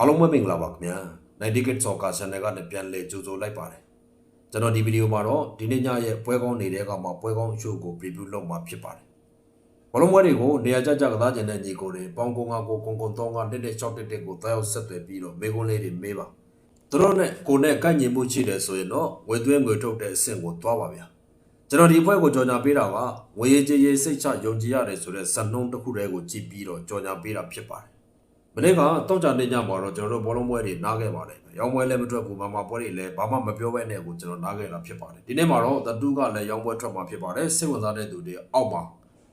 အားလုံးပဲမင်္ဂလာပါခင်ဗျာ90 Kid Soccer Channel ကနေပြန်လည်ကြိုဆိုလိုက်ပါတယ်ကျွန်တော်ဒီဗီဒီယိုမှာတော့ဒီနေ့ညရဲ့ပွဲကောင်းနေတဲ့ကမှပွဲကောင်းရှို့ကို preview လုပ်မှာဖြစ်ပါတယ်ဘလုံးပွဲတွေကိုနေရာကျကျကစားကျင်တဲ့ညီကိုတွေပေါင်းကုန်းကကိုကုန်းကုန်းတော့ကတက်တက်6တက်တက်ကိုတောက်ဆက်သွယ်ပြီးတော့မေကွန်းလေးတွေမေးပါသူတို့နဲ့ကိုနဲ့ကန့်ညင်မှုရှိတယ်ဆိုရင်တော့ဝေသွင်းငွေထုတ်တဲ့အဆင့်ကိုသွားပါဗျာကျွန်တော်ဒီဘွဲကိုကြော်ညာပေးတာကဝေရေးကြေးရေးစိတ်ချယုံကြည်ရတယ်ဆိုတဲ့ဇနှုံးတစ်ခုတည်းကိုကြည့်ပြီးတော့ကြော်ညာပေးတာဖြစ်ပါတယ်မ နေ့ကတောက်ကြနေညမှာတော့ကျွန်တော်တို့ဘောလုံးပွဲတွေနားခဲ့ပါတယ်။ရောင်းပွဲလည်းမထွက်ဘူးမမပွဲတွေလည်းဘာမှမပြောဘဲနဲ့ကိုကျွန်တော်နားခဲ့တာဖြစ်ပါတယ်။ဒီနေ့မှာတော့တတူးကလည်းရောင်းပွဲထွက်မှာဖြစ်ပါတယ်။စိတ်ဝင်စားတဲ့သူတွေအောက်မှာ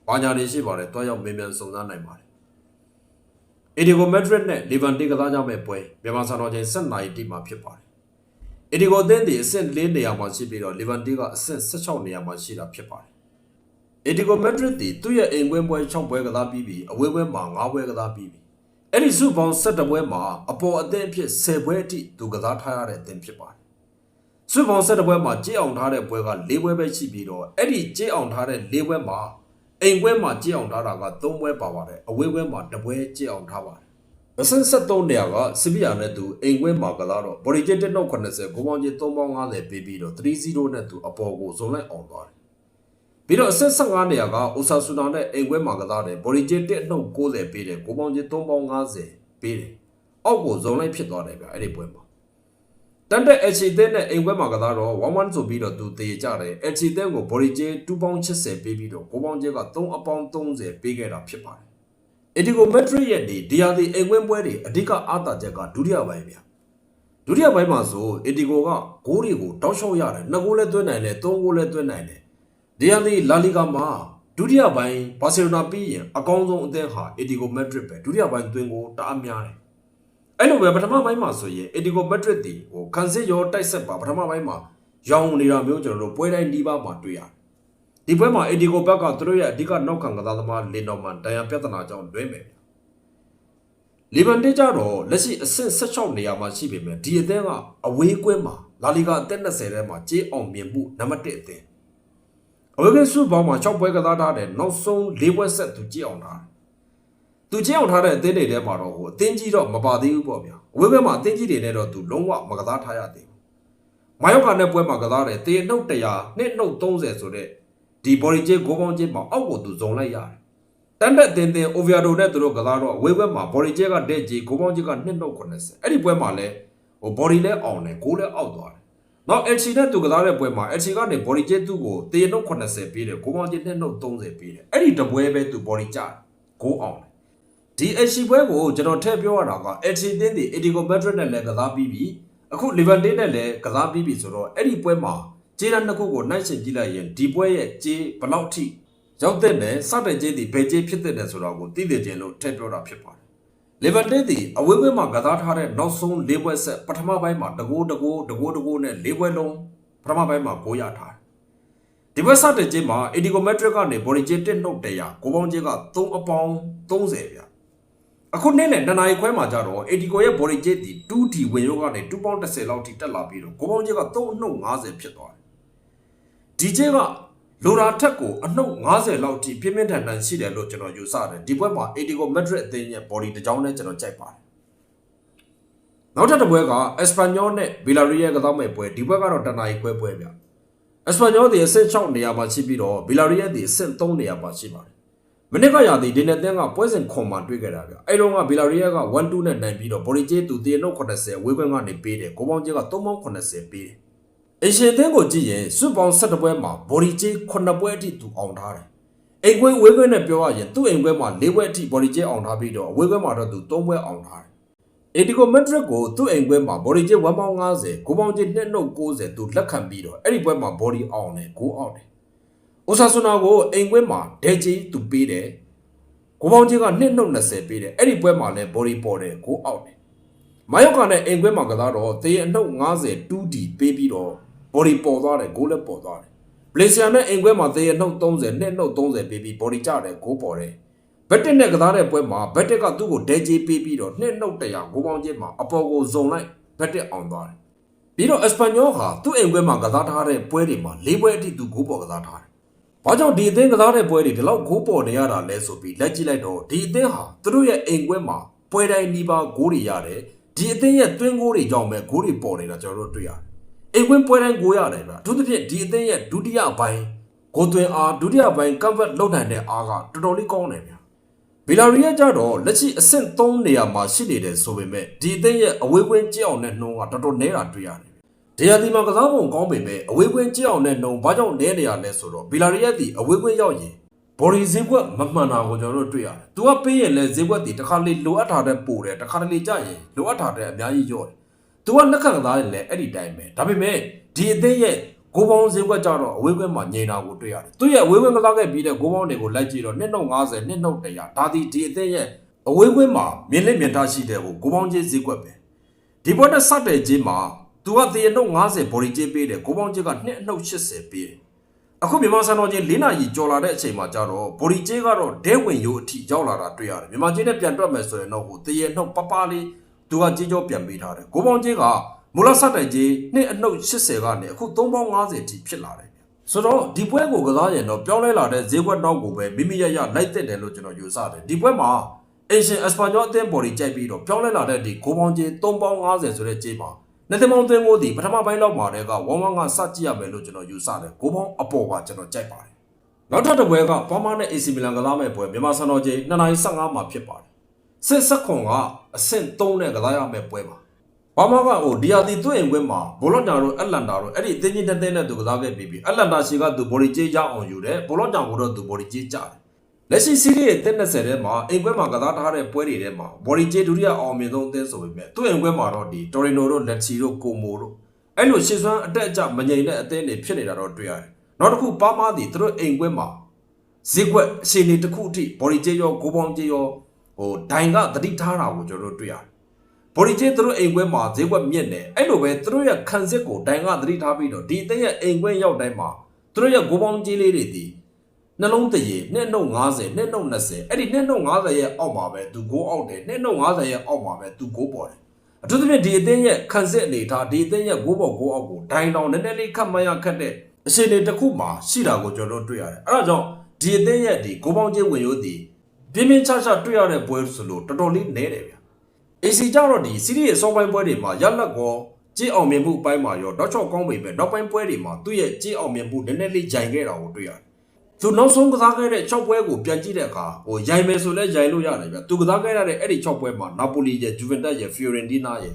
ဘာညာတွေရှိပါတယ်။တွားရောက်မေးမြန်းစုံစမ်းနိုင်ပါတယ်။အီဒီဂိုမက်ဒရစ်နဲ့လီဗန်တီကစားကြမဲ့ပွဲမြန်မာစံတော်ချိန်7နာရီတိမှာဖြစ်ပါတယ်။အီဒီဂိုအသင်းဒီအဆင့်4နေရာမှာရှိပြီးတော့လီဗန်တီကအဆင့်16နေရာမှာရှိတာဖြစ်ပါတယ်။အက်ဒီကိုမက်ဒရစ်တီသူ့ရဲ့အိမ်ကွင်းပွဲ6ပွဲကစားပြီးပြီးအဝေးပွဲမှာ9ပွဲကစားပြီးပြီး အဲ့ဒီစုပေါင်း17ပွဲမှာအပေါ်အသင်းအဖြစ်10ပွဲအထိသူကစားထားရတဲ့အသင်းဖြစ်ပါတယ်စုပေါင်း17ပွဲမှာကြေးအောင်ထားတဲ့ပွဲက4ပွဲပဲရှိပြီးတော့အဲ့ဒီကြေးအောင်ထားတဲ့4ပွဲမှာအိမ်ကွင်းမှာကြေးအောင်ထားတာက3ပွဲပါပါတယ်အဝေးပွဲမှာ2ပွဲကြေးအောင်ထားပါတယ်အဆင့်73နေရာကစပီယာနဲ့သူအိမ်ကွင်းမှာကစားတော့ဘော်ရီဂျက်တက်90ဂိုးပေါင်းကြီး350ပေးပြီးတော့3-0နဲ့သူအပေါ်ကိုဇုံလိုက်အောင်သွားတယ် ပြီးတော့အဆက်15နေရာကအိုဆာဆူနာနဲ့အိမ်ခွဲမှာကစားတယ်ဘော်ရီဂျစ်တက်နှုတ်90ပေးတယ်ကိုပေါင်းချင်း350ပေးတယ်အောက်ကိုဇုံလိုက်ဖြစ်သွားတယ်ဗျအဲ့ဒီပွဲမှာတန်တက်အချီတဲ့နဲ့အိမ်ခွဲမှာကစားတော့11ဆိုပြီးတော့သူတေကြတယ်အချီတဲ့ကိုဘော်ရီဂျစ်2ပေါင်း80ပေးပြီးတော့ကိုပေါင်းချင်းက3အပေါင်း30ပေးခဲ့တာဖြစ်ပါတယ်အဒီကိုမက်ဒရစ်ရဲ့ဒီဒီယာဒီအိမ်ခွဲပွဲတွေအဓိကအားတာချက်ကဒုတိယပိုင်းဗျဒုတိယပိုင်းမှာဆိုအဒီကိုကဂိုးတွေကိုတောက်လျှောက်ရတယ်နှစ်ဂိုးလည်းသွင်းနိုင်တယ်သုံးဂိုးလည်းသွင်းနိုင်တယ် ဒီအလီလာလီဂါမှာဒုတိယပိုင်းဘာစီလိုနာပြီးရင်အကောင်းဆုံးအသင်းဟာအီဒီဂိုမက်ဒရစ်ပဲဒုတိယပိုင်းသွင်းကိုတအားများတယ်အဲ့လိုပဲပထမပိုင်းမှာဆိုရင်အီဒီဂိုမက်ဒရစ်တီဟိုကန်စစ်ရောတိုက်ဆက်ပါပထမပိုင်းမှာရောင်းနေတာမျိုးကျွန်တော်တို့ပွဲတိုင်းဒီပါမှာတွေ့ရတယ်ဒီပွဲမှာအီဒီဂိုဘက်ကသူတို့ရဲ့အဓိကနောက်ခံကစားသမားလင်တော်မန်ဒိုင်ယာပြဿနာကြောင့်လွဲမယ်လီဗန်တေကြတော့လက်ရှိအဆင့်16နေရာမှာရှိပေမဲ့ဒီအသင်းကအဝေးကွင်းမှာလာလီဂါအသက်20ထဲမှာကြေးအောင်မြင်မှုနံပါတ်1အသင်း အဝေးကစုပေါင်းမှာ6ပွဲကစားထားတယ်နောက်ဆုံး၄ပွဲဆက်သူကြည့်အောင်ထားတယ်သူကြည့်အောင်ထားတဲ့အသင်းတွေထဲမှာတော့ဟိုအသင်းကြီးတော့မပါသေးဘူးပေါ့ဗျာအဝေးဘက်မှာအသင်းကြီးတွေနဲ့တော့သူလုံးဝမကစားထားရသေးဘူးမိုင်ယောက်ကာနဲ့ပွဲမှာကစားတယ်တေနှုတ်100နှစ်နှုတ်30ဆိုတဲ့ဒီဘော်ရီဂျေဂိုးပေါင်းချင်းမှာအောက်ကိုသူဇုံလိုက်ရတယ်တန်တက်တင်တင်အိုဗီယာဒိုနဲ့သူတို့ကစားတော့အဝေးဘက်မှာဘော်ရီဂျေကတဲ့ဂျီဂိုးပေါင်းချင်းကနှစ်နှုတ်80အဲ့ဒီပွဲမှာလဲဟိုဘော်ရီလဲအောင်တယ်ဂိုးလဲအောက်သွားတယ် နောက် LC နဲ့သူကစားတဲ့ပွဲမှာ LC ကနေ body ကျသူ့ကိုတေနှုတ်80ပေးတယ်ဂိုးပေါင်းကျနဲ့နှုတ်30ပေးတယ်အဲ့ဒီတပွဲပဲသူ body ကျဂိုးအောင်တယ်ဒီ LC ပွဲကိုကျွန်တော်ထည့်ပြောရတာက LC တင်းဒီ Etico Madrid နဲ့လည်းကစားပြီးပြီအခု Levante နဲ့လည်းကစားပြီးပြီဆိုတော့အဲ့ဒီပွဲမှာခြေလနှစ်ခုကိုနှိုင်းယှဉ်ကြည့်လိုက်ရင်ဒီပွဲရဲ့ခြေဘယ်လောက်ထိရောက်တဲ့နဲ့စတဲ့ခြေဒီဘယ်ခြေဖြစ်တဲ့လဲဆိုတော့ကိုသိသိချင်းလို့ထည့်ပြောတာဖြစ်ပါတယ် လီဗန်တေးသည်အဝေးပွဲမှာကစားထားတဲ့နောက်ဆုံး၄ပွဲဆက်ပထမပိုင်းမှာတကိုးတကိုးတကိုးတကိုးနဲ့၄ပွဲလုံးပထမပိုင်းမှာကိုရထားတယ်။ဒီပွဲစတဲ့ချင်းမှာအီဒီကိုမက်ထရစ်ကနေဘော်ရီဂျေတစ်နှုတ်တရာကိုပေါင်းချင်းက3အပေါင်း30ဗျ။အခုနေ့နဲ့နှစ်နာရီခွဲမှာကြတော့အီဒီကိုရဲ့ဘော်ရီဂျေတီ 2D ဝင်ရောကနေ2ပေါင်း30လောက်ထိတက်လာပြီးတော့ကိုပေါင်းချင်းက3အနှုတ်50ဖြစ်သွားတယ်။ဒီချင်းက လိုရာထက်ကိုအနှုတ်90လောက်ထိပြင်းပြင်းထန်ထန်ရှိတယ်လို့ကျွန်တော်ယူဆတယ်ဒီဘက်မှာ Etico Madrid အသင်းရဲ့ body တစ်ကြောင်းနဲ့ကျွန်တော်ကြိုက်ပါတယ်နောက်ထပ်တစ်ပွဲက Espanyol နဲ့ Villarreal ကစားမဲ့ပွဲဒီဘက်ကတော့တနအီခွဲပွဲဗျ Espanyol ဒီအဆင့်6နေရာမှာရှိပြီးတော့ Villarreal ဒီအဆင့်3နေရာမှာရှိပါတယ်မနစ်ကရာသီဒီနယ်တန်းကပွဲစဉ်ခွန်မှာတွေ့ခဲ့တာဗျအဲ့တော့က Villarreal က1-2နဲ့နိုင်ပြီးတော့ body ကျေးသူတည်နှုတ်80ဝေးကွင်းကနေပေးတယ်ကိုပေါင်းကျေးက380ပေးတယ် အရှင်သင်းကိုကြည့်ရင်စွပေါင်း17ပွဲမှာဘော်ဒီဂျေ9ပွဲအထိသူအောင်ထားတယ်။အိမ်ခွဲဝေးခွဲနဲ့ပြောရရင်သူ့အိမ်ခွဲမှာ4ပွဲအထိဘော်ဒီဂျေအောင်ထားပြီးတော့အဝေးခွဲမှာတော့သူ3ပွဲအောင်ထားတယ်။အက်ဒီကိုမက်ဒရစ်ကိုသူ့အိမ်ခွဲမှာဘော်ဒီဂျေ1ပေါင်း50ဂိုးပေါင်းဂျေ2နှုတ်90သူလက်ခံပြီးတော့အဲ့ဒီပွဲမှာဘော်ဒီအောင်တယ်ဂိုးအောင်တယ်။အိုဆာဆူနာကိုအိမ်ခွဲမှာဒဲဂျီသူပေးတယ်။ဂိုးပေါင်းဂျေက2နှုတ်20ပေးတယ်။အဲ့ဒီပွဲမှာလည်းဘော်ဒီပေါ်တယ်ဂိုးအောင်တယ်။မိုင်ယောက်ကနဲ့အိမ်ခွဲမှာကစားတော့တေးအနှုတ်90 2D ပေးပြီးတော့ body ပေါ်သွားတယ်ဂိုးလည်းပေါ်သွားတယ်ဘလေဆီယာနဲ့အိမ်ခွဲမှာသေရနှုတ်30နဲ့နှုတ်30ပေးပြီး body ကျတယ်ဂိုးပေါ်တယ်ဘက်တက်နဲ့ကစားတဲ့ပွဲမှာဘက်တက်ကသူ့ကိုဒဲကြီးပေးပြီးတော့နှစ်နှုတ်တရာဂိုးပေါင်းချင်းမှာအပေါ်ကိုဇုံလိုက်ဘက်တက်အောင်သွားတယ်ပြီးတော့ Espanyol ဟာသူ့အိမ်ခွဲမှာကစားထားတဲ့ပွဲတွေမှာ၄ပွဲအထိသူဂိုးပေါ်ကစားထားတယ်ဘာကြောင့်ဒီအသင်းကစားတဲ့ပွဲတွေဒီလောက်ဂိုးပေါ်နေရတာလဲဆိုပြီးလက်ကြည့်လိုက်တော့ဒီအသင်းဟာသူတို့ရဲ့အိမ်ခွဲမှာပွဲတိုင်းနီးပါးဂိုးတွေရတယ်ဒီအသင်းရဲ့တွင်းကိုတွေကြောင့်ပဲဂိုးတွေပေါ်နေတာကျွန်တော်တို့တွေ့ရတယ် အိမ်ကွင်းပွဲတိုင်းကိုရတယ်ဗျအထူးသဖြင့်ဒီအသင်းရဲ့ဒုတိယပိုင်းဂိုးသွင်းအားဒုတိယပိုင်းကမ်ဗတ်လုပ်နိုင်တဲ့အားကတော်တော်လေးကောင်းတယ်ဗျဘီလာရီယာကြတော့လက်ရှိအဆင့်3နေရာမှာရှိနေတယ်ဆိုပေမဲ့ဒီအသင်းရဲ့အဝေးကွင်းကြောက်အောင်တဲ့နှုံးကတော်တော်နည်းတာတွေ့ရတယ်ဒီဟာဒီမှာကစားပုံကောင်းပေမဲ့အဝေးကွင်းကြောက်အောင်တဲ့နှုံးဘာကြောင့်နည်းနေရလဲဆိုတော့ဘီလာရီယာဒီအဝေးကွင်းရောက်ရင်ဘော်ဒီဈေးကွက်မမှန်တာကိုကျွန်တော်တို့တွေ့ရတယ်။ तू ကပေးရင်လည်းဈေးကွက်တည်တစ်ခါလေလိုအပ်တာတဲ့ပို့တယ်တစ်ခါတလေကြရင်လိုအပ်တာတဲ့အများကြီးရော့တယ်။ तू ကလက်ခံကစားရင်လည်းအဲ့ဒီတိုင်းပဲ။ဒါပေမဲ့ဒီအသင်းရဲ့ဂိုးပေါင်းဈေးကွက်ကြတော့အဝေးကွက်မှာငြိမ်တာကိုတွေ့ရတယ်။သူ့ရဲ့အဝေးကွက်ကစားခဲ့ပြီးတဲ့ဂိုးပေါင်းတွေကိုလိုက်ကြည့်တော့2.50 2.100ဒါဒီဒီအသင်းရဲ့အဝေးကွက်မှာမြင်လက်မြင်သားရှိတဲ့ဟိုဂိုးပေါင်းကြီးဈေးကွက်ပဲ။ဒီဘောနဲ့စတဲ့ကြီးမှာ तू ကတည်နှုတ်50ဘော်ဒီကြီးပေးတယ်ဂိုးပေါင်းကြီးက2.80ပေးတယ်။အခုမြန်မာစံတော်ချင်း၄နာရီကြော်လာတဲ့အချိန်မှာကျတော့ဘော်ဒီကျေးကတော့ဒဲဝင်ရိုးအထိရောက်လာတာတွေ့ရတယ်မြန်မာချင်းနဲ့ပြန်တွက်မယ်ဆိုရင်တော့ဟိုတရေနှုတ်ပပလေး သူကကြေးကြောပြန်ပေးထားတယ်ကိုပေါင်းကျေးကမူလဆက်တိုင်ကြီးနှစ်အနှုတ်80ကနေအခု350အထိဖြစ်လာတယ်ဆိုတော့ဒီပွဲကိုကစားရင်တော့ပြောင်းလဲလာတဲ့ဈေးကွက်တော့ကိုပဲမိမိရရလိုက်တက်တယ်လို့ကျွန်တော်ယူဆတယ်ဒီပွဲမှာအင်ရှင်အက်စပါညောအသင်းဘော်ဒီကြိုက်ပြီးတော့ပြောင်းလဲလာတဲ့ဒီကိုပေါင်းကျေး350ဆိုတဲ့ကြေးမှာနှစ်သိမောင်းသွင်းကိုဒီပထမပိုင်းလောက်မှာတည်းကဝမ်ဝမ်ကစကြည့်ရမယ်လို့ကျွန်တော်ယူဆတယ်ကိုပေါင်းအပေါ်ပါကျွန်တော်ကြိုက်ပါတယ်နောက်ထပ်တစ်ပွဲကဘာမာနဲ့ AC မီလန်ကစားမဲ့ပွဲမြန်မာစံတော်ချိန်2:15မှာဖြစ်ပါတယ် စစ်ဆက်ခွန်ကအဆင့်3နဲ့ကစားရမယ့်ပွဲပါဘာမာကဟိုဒီယာတီသွင်းရင်ကွင်းမှာဘောလော့တာတို့အက်လန်တာတို့အဲ့ဒီအသင်းကြီးတစ်သင်းနဲ့သူကစားခဲ့ပြီးပြီအက်လန်တာရှီကသူဘော်ဒီဂျေးရအောင်ယူတယ်ဘောလော့တာကိုတော့သူဘော်ဒီဂျေးကြတယ်လက်ရှိစီးရီးရဲ့တက်20ထဲမှာအိမ်ကွဲမှာကစားထားတဲ့ပွဲတွေထဲမှာဘော်ဒီဂျေဒူရီယာအောင်မြင်ဆုံးအသင်းဆိုပေမဲ့သူ့အိမ်ကွဲမှာတော့ဒီတိုရီနိုတို့လက်ချီတို့ကိုမိုတို့အဲ့လိုရှစ်စွမ်းအတက်အကျမငြိမ်တဲ့အသင်းတွေဖြစ်နေတာတော့တွေ့ရတယ်။နောက်တစ်ခုပါမားဒီသူတို့အိမ်ကွဲမှာဈေးကွက်အချိန်တွေတစ်ခုအထိဘော်ဒီဂျေရောဂိုးပေါင်းဂျေရော ဟိုဒိုင်ကတတိထားတာကိုကျွန်တော်တို့တွေ့ရတယ်။ဘော်ဒီဂျေသူတို့အိမ်ကွဲမှာဈေးကွက်မြင့်တယ်အဲ့လိုပဲသူတို့ရဲ့ခံစစ်ကိုဒိုင်ကတတိထားပြီးတော့ဒီအသင်းရဲ့အိမ်ကွဲရောက်တိုင်းမှာသူတို့ရဲ့ဂိုးပေါင်းဂျေလေးတွေဒီနှလုံးတရေနှစ်နှုတ်50နှစ်နှုတ်20အဲ့ဒီနှစ်နှုတ်50ရဲ့အောက်မှာပဲသူဂိုးအောက်တယ်နှစ်နှုတ်50ရဲ့အောက်မှာပဲသူဂိုးပေါ်တယ်အထူးသဖြင့်ဒီအသင်းရဲ့ခံစစ်အနေထားဒီအသင်းရဲ့ဂိုးပေါ်ဂိုးအောက်ကိုဒိုင်တောင်နည်းနည်းလေးခတ်မရခတ်တဲ့အခြေအနေတစ်ခုမှာရှိတာကိုကျွန်တော်တို့တွေ့ရတယ်အဲ့ဒါကြောင့်ဒီအသင်းရဲ့ဒီဂိုးပေါင်းချင်းဝင်ရိုးဒီ ပြင်းပြင်းချချတွေ့ရတဲ့ပွဲဆိုလို့တော်တော်လေးနည်းတယ်ဗျ AC ကြတော့ဒီစီးရီးရဲ့စောပိုင်းပွဲတွေမှာရလက်ကောကြေးအောင်မြင်မှုအပိုင်းမှာရောတော့ချော့ကောင်းပေမဲ့နောက်ပိုင်းပွဲတွေမှာသူ့ရဲ့ကြေးအောင်မြင်မှုနည်းနည်းလေးဂျိုင်ခဲ့တာကိုတွေ့ရတယ်သူနောက်ဆုံးကစားခဲ့တဲ့6ပွဲကိုပြန်ကြည့်တဲ့အခါဟိုရိုင်မယ်ဆိုလဲရိုင်လို့ရတယ်ဗျသူကစားခဲ့ရတဲ့အဲ့ဒီ6ပွဲမှာနာပိုလီရဲ့ဂျူဗန်တက်ရဲ့ဖီယိုရင်တီးနာရဲ့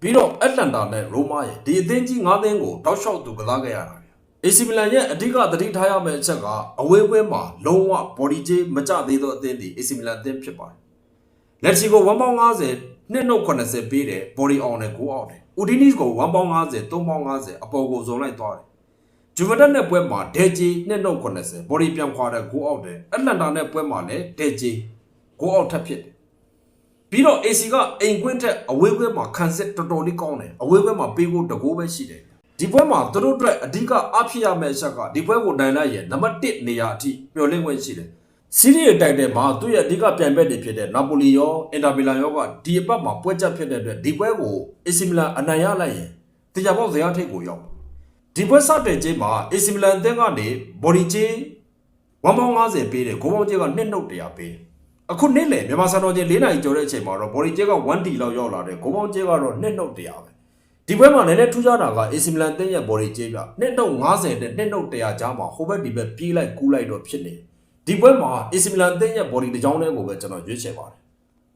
ပြီးတော့အက်တလန်တာနဲ့ရိုမာရဲ့ဒီအသင်းကြီး၅သင်းကိုတောက်လျှောက်သူကစားခဲ့ရတာ ဗျအေစီမီလန်ရဲ့အဓိကသတိထားရမယ့်အချက်ကအဝေးပွဲမှာလုံးဝဘော်ဒီဂျေးမကြသေးသောအသင်းဒီအေစီမီလန်အသင်းဖြစ်ပါတယ်လက်ချီကို1.50နှစ်နှုတ်80ပေးတယ်ဘော်ဒီအောင်နဲ့ကိုအောင်တယ်ဦးဒီနီစ်ကို1.50 3.50အပေါ်ကိုဇုံလိုက်သွားတယ်ဂျူဗန်တက်နဲ့ပွဲမှာဒဲဂျီနှစ်နှုတ်80ဘော်ဒီပြန်ခွာတဲ့ဂိုးအောက်တယ်အက်တလန်တာနဲ့ပွဲမှာလည်းဒဲဂျီဂိုးအောက်ထပ်ဖြစ်တယ်ပြီးတော့ AC ကအိမ်ကွင်းထက်အဝေးကွင်းမှာခံစစ်တော်တော်လေးကောင်းတယ်အဝေးကွင်းမှာပေးဖို့တကိုးပဲရှိတယ် ဒီပွဲမှာသူတို့အတွက်အဓိကအဖြစ်ရမယ့်အချက်ကဒီပွဲကိုနိုင်လိုက်ရင်နံပါတ်1နေရာအထိမျှော်လင့်ခွင့်ရှိတယ်စီးရီးရဲ့တိုက်တယ်မှာသူ့ရဲ့အဓိကပြိုင်ဘက်တွေဖြစ်တဲ့နာပိုလီရောအင်တာမီလန်ရောကဒီအပတ်မှာပွဲချက်ဖြစ်တဲ့အတွက်ဒီပွဲကို AC မီလန်အနိုင်ရလိုက်ရင်တရားပေါက်ဇယားထိပ်ကိုရောက်ဒီပွဲစတဲ့ချင်းမှာ AC Milan အသင်းကနေဘော်ဒီချေ150ပေးတယ်ဂိုးပေါင်းချေကနှစ်နှုတ်100ပေးအခုနေ့လေမြန်မာစံတော်ချင်း၄နိုင်ကျော်တဲ့အချိန်မှာတော့ဘော်ဒီချေက1 D လောက်ရောက်လာတယ်ဂိုးပေါင်းချေကတော့နှစ်နှုတ်100ပဲ ဒီပွဲမှာလည်းလည်းထူးခြားတာက AC Milan အသင်းရဲ့ဘော်ဒီချေပြနှစ်နှုတ်50နဲ့နှစ်နှုတ်100ကြားမှာဟိုဘက်ဒီဘက်ပြေးလိုက်ကူးလိုက်တော့ဖြစ်နေဒီပွဲမှာ AC Milan အသင်းရဲ့ဘော်ဒီတစ်ကြောင်းတည်းကိုပဲကျွန်တော်ရွေးချယ်ပါတယ်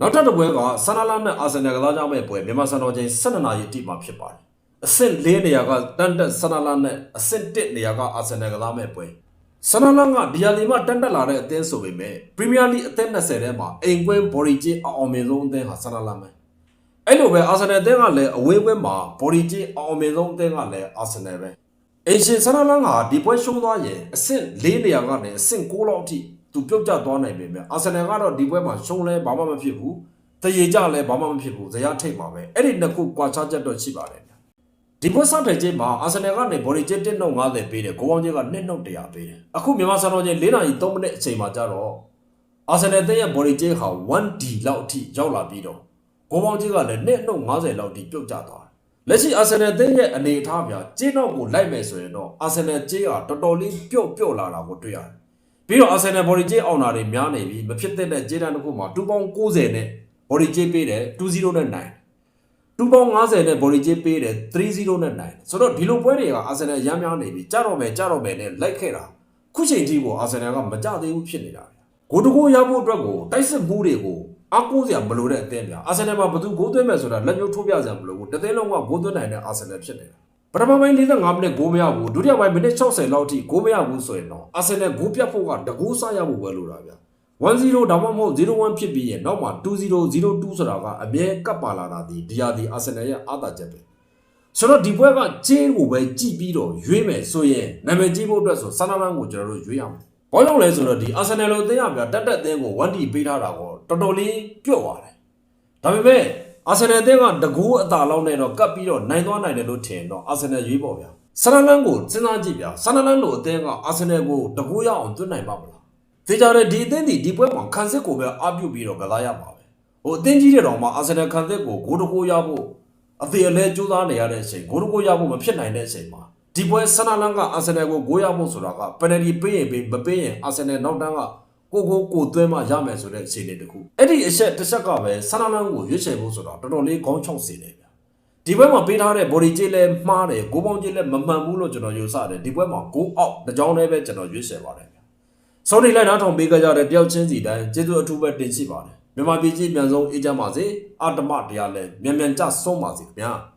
နောက်ထပ်တစ်ပွဲကဆန်နာလာနဲ့အာဆင်နယ်ကစားကြမယ့်ပွဲမြန်မာစံတော်ချင်း12နာရီအထိမှာဖြစ်ပါတယ်အဆင့်၄နေရာကတန်တက်ဆနာလာနဲ့အဆင့်၁နေရာကအာဆင်နယ်ကစားမဲ့ပွဲဆနာလာကဒီယာလီမှာတန်တက်လာတဲ့အသင်းဆိုပေမဲ့ပရီးမီးယားလိအသင်း20ထဲမှာအိမ်ကွင်းဘော်ဒီဂျီအောင်အောင်မြင်ဆုံးအသင်းဟာဆနာလာပဲ အဲ့လိုပဲအာဆင်နယ်အသင်းကလည်းအဝေးကွင်းမှာဘော်ဒီဂျီအောင်အောင်မြင်ဆုံးအသင်းကလည်းအာဆင်နယ်ပဲအင်ရှင်ဆနာလာကဒီပွဲရှုံးသွားရင်အဆင့်၄နေရာကနေအဆင့်9လောက်အထိသူပြုတ်ကျသွားနိုင်ပေမဲ့အာဆင်နယ်ကတော့ဒီပွဲမှာရှုံးလဲဘာမှမဖြစ်ဘူးတရေကြလဲဘာမှမဖြစ်ဘူးဇယားထိတ်မှာပဲအဲ့ဒီနှစ်ခုကွာခြားချက်တော့ရှိပါတယ်ဒီပွဲစတဲ့ချင်းမှာအာဆင်နယ်ကနေဘော်ဒီချစ်1နှုတ်50ပေးတယ်ဂိုးပေါင်းချစ်က2နှုတ်100ပေးတယ်အခုမြန်မာစံတော်ချင်း4နာရီ3မိနစ်အချိန်မှာကျတော့အာဆင်နယ်တဲ့ရဲ့ဘော်ဒီချစ်ဟာ 1D လောက်အထိရောက်လာပြီးတော့ ဂိုးပေါင်းချစ်ကလည်း2နှုတ်50လောက်အထိပြုတ်ကျသွားတယ်လက်ရှိအာဆင်နယ်တဲ့ရဲ့အနေအထားပြကျင်းတော့ကိုလိုက်မယ်ဆိုရင်တော့အာဆင်နယ်ချစ်ကတော်တော်လေးပြုတ်ပြုတ်လာတာကိုတွေ့ရတယ်ပြီးတော့အာဆင်နယ်ဘော်ဒီချစ်အောင်တာတွေများနေပြီမဖြစ်တဲ့ကျင်းတန်းတစ်ခုမှာ2ပေါင်း90နဲ့ဘော်ဒီချစ်ပေးတယ်2-0နဲ့9တူပေါင်း90နဲ့ဘော်လီချေးပေးတယ်3-0နဲ့နိုင်ဆိုတော့ဒီလိုပွဲတွေကအာဆင်နယ်ရမ်းများနေပြီကြတော့မယ်ကြတော့မယ်နဲ့လိုက်ခဲ့တာခုချိန်ထိကိုအာဆင်နယ်ကမကြသေးဘူးဖြစ်နေတာဗျဂိုတကိုရဖို့အတွက်ကိုတိုက်စစ်မှုတွေကို အားကိုးစရာမလိုတဲ့အသင်းများအာဆင်နယ်မှာဘယ်သူဂိုးသွင်းမယ်ဆိုတာလက်ညှိုးထိုးပြစရာမလိုဘူးတစ်သင်းလုံးကဂိုးသွင်းနိုင်တဲ့အာဆင်နယ်ဖြစ်နေတာပထမပိုင်း45မိနစ်ဂိုးမရဘူးဒုတိယပိုင်းမိနစ်60လောက်ထိဂိုးမရဘူးဆိုရင်တော့အာဆင်နယ်ဂိုးပြတ်ဖို့ကတကူးစားရဖို့ပဲလိုတာဗျ1-0ဒါမှမဟုတ်0-1ဖြစ်ပြီးရင်နောက်မှာ2-0 0-2ဆိုတာကအမြဲကပ်ပါလာတာဒီဒီယာဒီအာဆင်နယ်ရဲ့အားသာချက်ပဲဆိုတော့ဒီပွဲကဂျင်းကိုပဲကြည်ပြီးတော့ရွေးမယ်ဆိုရင်နာမည်ကြီးဖို့အတွက်ဆိုဆန္ဒလန်းကိုကျွန်တော်တို့ရွေးရမယ်ဘာကြောင့်လဲဆိုတော့ဒီအာဆင်နယ်လိုအသင်းရပြတက်တက်အသင်းကို1တီပေးထားတာကို တော်တော်လေးပြော့သွားတယ်ဒါပေမဲ့အာဆင်နယ်အသင်းကတကူအသာလောက်နဲ့တော့ကပ်ပြီးတော့နိုင်သွားနိုင်တယ်လို့ထင်တော့အာဆင်နယ်ရွေးပေါ့ဗျာဆန္ဒလန်းကိုစဉ်းစားကြည့်ဗျာဆန္ဒလန်းလိုအသင်းကအာဆင်နယ်ကိုတကူရအောင်သွင်းနိုင်ပါမလားသေချာတယ်ဒီအသင်းဒီဒီပွဲမှာခံစစ်ကိုပဲအပြုတ်ပြီးတော့ကစားရပါပဲဟိုအသင်းကြီးတဲ့တော်မှာအာဆင်နယ်ခံစစ်ကိုဂိုးတကူရဖို့အသေးအလဲကြိုးစားနေရတဲ့အချိန်ဂိုးတကူရဖို့မဖြစ်နိုင်တဲ့အချိန်မှာဒီပွဲဆန္ဒလန်းကအာဆင်နယ်ကိုဂိုးရဖို့ဆိုတာကပယ်နယ်တီပေးရင်ပေးမပေးရင်အာဆင်နယ်နောက်တန်းက ကိုကိုကိုသွင်းမှရမယ်ဆိုတဲ့အခြေအနေတခုအဲ့ဒီအချက်တစ်ချက်ကပဲဆန္ဒလန်းကိုရွေးချယ်ဖို့ဆိုတော့တော်တော်လေးခေါင်းချောက်စေတယ်ဗျာဒီပွဲမှာပေးထားတဲ့ body ကြေးလည်းမှားတယ်ကိုပေါင်းကြေးလည်းမမှန်ဘူးလို့ကျွန်တော်ယူဆတယ်ဒီပွဲမှာ go out တကြောင်လည်းပဲကျွန်တော်ရွေးချယ်ပါတယ်ဗျ။ဆုံးနေလိုက်နားထောင်ပေးကြတဲ့တယောက်ချင်းစီတိုင်းကျေးဇူးအထူးပဲတင်ရှိပါတယ်။မြန်မာပြည်ကြီးအမြန်ဆုံးအေးချမ်းပါစေ။အတ္တမတရားလည်းမြန်မြန်ကြဆုံးပါစေခင်ဗျာ။